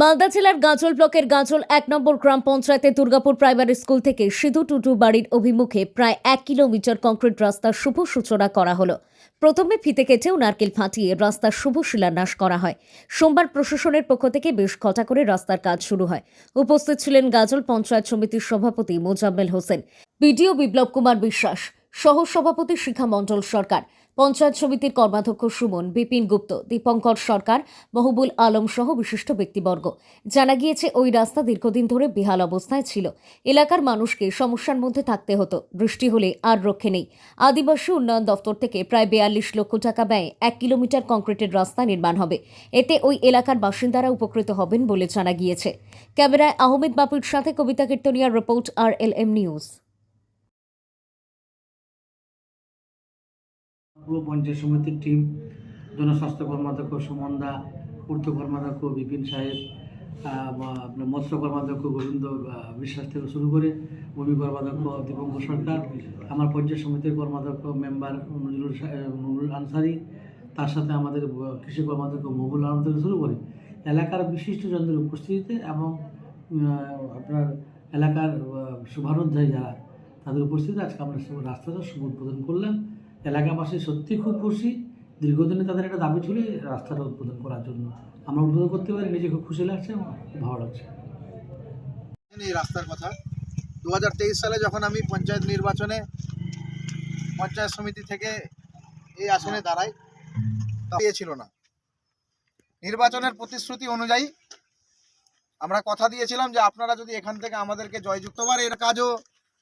মালদা জেলার গাজল ব্লকের গাজল এক নম্বর গ্রাম পঞ্চায়েতের দুর্গাপুর প্রাইমারি স্কুল থেকে সিধু টুটু বাড়ির অভিমুখে প্রায় এক কিলোমিটার কংক্রিট রাস্তার শুভ সূচনা করা হলো। প্রথমে ফিতে কেটেও নারকেল ফাটিয়ে রাস্তার শুভ শিলান্যাস করা হয়। সোমবার প্রশাসনের পক্ষ থেকে বেশ কটা করে রাস্তার কাজ শুরু হয়। উপস্থিত ছিলেন গাজল পঞ্চায়েত সমিতির সভাপতি মোজাম্মেল হোসেন, বিডিও বিপ্লব কুমার বিশ্বাস সহ সভাপতি শিখা মণ্ডল সরকার, পঞ্চায়েত সমিতির কর্মাধ্যক্ষ সুমন, বিপিন গুপ্ত, দীপঙ্কর সরকার, মহবুল আলম সহ বিশিষ্ট ব্যক্তিবর্গ। জানা গিয়েছে, ওই রাস্তা দীর্ঘদিন ধরে বেহাল অবস্থায় ছিল। এলাকার মানুষকে সমস্যার মধ্যে থাকতে হতো। বৃষ্টি হলে আর রক্ষে নেই। আদিবাসী উন্নয়ন দপ্তর থেকে প্রায় বেয়াল্লিশ লক্ষ টাকা ব্যয়ে এক কিলোমিটার কংক্রিটের রাস্তা নির্মাণ হবে। এতে ওই এলাকার বাসিন্দারা উপকৃত হবেন বলে জানা গিয়েছে। ক্যামেরায় আহমেদ বাপুর সাথে Kabita কীর্তনিয়ার report R L M news. পুরো পঞ্চায়েত সমিতির টিম জনস্বাস্থ্য কর্মাধ্যক্ষ সুমন দা পূর্ত কর্মাধ্যক্ষ বিপিন সাহেব আপনার মৎস্য কর্মাধ্যক্ষ গোবিন্দ বিশ্বাস থেকে শুরু করে ভূমি কর্মাধ্যক্ষ দীপঙ্কর সরকার, আমার পঞ্চায়েত সমিতির কর্মাধ্যক্ষ মেম্বার নজরুল নুরুল আনসারি, তার সাথে আমাদের কৃষি কর্মাধ্যক্ষ মহুল আলম থেকে শুরু করে এলাকার বিশিষ্ট বিশিষ্টজনদের উপস্থিতিতে এবং আপনার এলাকার শুভানুধ্যায়ী যারা, তাদের উপস্থিতিতে আজকে আমরা রাস্তাটা শুভ উদ্বোধন করলাম। এলাকাবাসী সত্যি খুব খুশি। দীর্ঘদিনে তাদের একটা দাবি ছিল রাস্তাটা উদ্বোধন করার জন্য। আমরা উদ্বোধন করতে পারি নিজে খুব খুশি লাগছে ভালো লাগছে। এই রাস্তার কথা। দু হাজার তেইশ সালে যখন আমি পঞ্চায়েত নির্বাচনে পঞ্চায়েত সমিতি থেকে এই আসনে দাঁড়াই ছিল না। নির্বাচনের প্রতিশ্রুতি অনুযায়ী আমরা কথা দিয়েছিলাম যে আপনারা যদি এখান থেকে আমাদেরকে জয়যুক্ত জয়যুক্তবার এর কাজও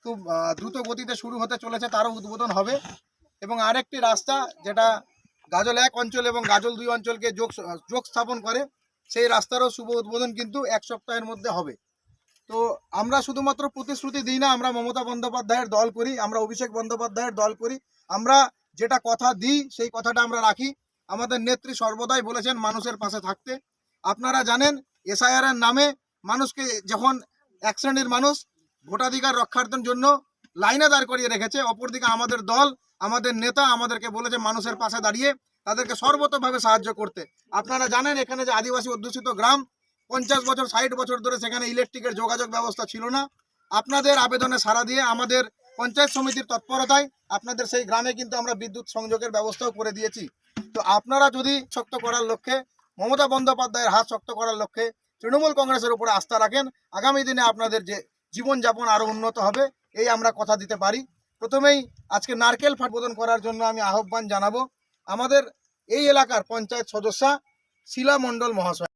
খুব দ্রুত গতিতে শুরু হতে চলেছে, তারও উদ্বোধন হবে। এবং আরেকটি রাস্তা যেটা গাজল এক অঞ্চল এবং গাজল দুই অঞ্চলকে যোগ যোগ স্থাপন করে, সেই রাস্তারও শুভ উদ্বোধন কিন্তু এক সপ্তাহের মধ্যে হবে। তো আমরা শুধুমাত্র প্রতিশ্রুতি দিই না, আমরা মমতা বন্দ্যোপাধ্যায়ের দল করি, আমরা অভিষেক বন্দ্যোপাধ্যায়ের দল করি, আমরা যেটা কথা দিই সেই কথাটা আমরা রাখি। আমাদের নেত্রী সর্বদাই বলেছেন মানুষের পাশে থাকতে। আপনারা জানেন এসআইআর নামে মানুষকে যখন এক শ্রেণির মানুষ ভোটাধিকার রক্ষার্থের জন্য লাইনে দাঁড় করিয়ে রেখেছে। অপরদিকে আমাদের দল, আমাদের নেতা আমাদেরকে বলেছে মানুষের পাশে দাঁড়িয়ে তাদেরকে সর্বতভাবে সাহায্য করতে। আপনারা জানেন এখানে যে আদিবাসী অধ্যুষিত গ্রাম, পঞ্চাশ বছর, ষাট বছর ধরে সেখানে ইলেকট্রিকের যোগাযোগ ব্যবস্থা ছিল না। আপনাদের আবেদনে সাড়া দিয়ে আমাদের পঞ্চায়েত সমিতির তৎপরতায় আপনাদের সেই গ্রামে কিন্তু আমরা বিদ্যুৎ সংযোগের ব্যবস্থাও করে দিয়েছি। তো আপনারা যদি শক্ত করার লক্ষ্যে, মমতা বন্দ্যোপাধ্যায়ের হাত শক্ত করার লক্ষ্যে তৃণমূল কংগ্রেসের উপরে আস্থা রাখেন, আগামী দিনে আপনাদের যে জীবনযাপন আরও উন্নত হবে। এই আমরা কথা দিতে পারি। প্রথমেই আজকে নারকেল ফাটবোধন করার জন্য আমি আহ্বান জানাব। আমাদের এই এলাকার পঞ্চায়েত সদস্যা শিলা মণ্ডল মহাশয়।